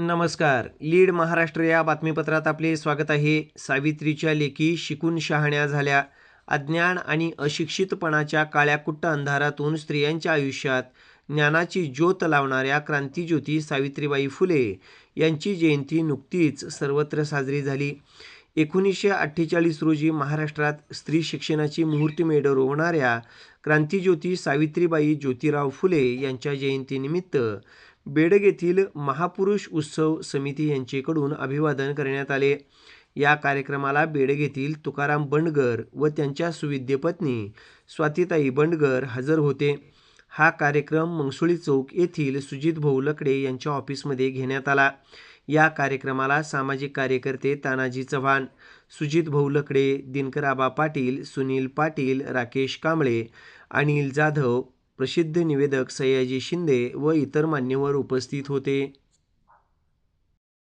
नमस्कार. लीड महाराष्ट्र या बातमीपत्रात आपले स्वागत आहे. सावित्रीच्या लेखी शिकून शहाण्या झाल्या. अज्ञान आणि अशिक्षितपणाच्या काळ्या कुट्ट अंधारातून स्त्रियांच्या आयुष्यात ज्ञानाची ज्योत लावणाऱ्या क्रांतीज्योती सावित्रीबाई फुले यांची जयंती नुकतीच सर्वत्र साजरी झाली. एकोणीसशे अठ्ठेचाळीस रोजी महाराष्ट्रात स्त्री शिक्षणाची मुहूर्तमेढ रोवणाऱ्या क्रांतीज्योती सावित्रीबाई ज्योतिराव फुले यांच्या जयंतीनिमित्त बेडग येथील महापुरुष उत्सव समिती यांचेकडून अभिवादन करण्यात आले. या कार्यक्रमाला बेडग येथील तुकाराम बंडगर व त्यांच्या सुविद्य पत्नी स्वातीताई बंडगर हजर होते. हा कार्यक्रम मंगसुळी चौक येथील सुजित भाऊ लकडे यांच्या ऑफिसमध्ये घेण्यात आला. या कार्यक्रमाला सामाजिक कार्यकर्ते तानाजी चव्हाण सुजित भाऊ लकडे दिनकराबा पाटील सुनील पाटील राकेश कांबळे अनिल जाधव प्रसिद्ध निवेदक सयाजी शिंदे व इतर मान्यवर उपस्थित होते.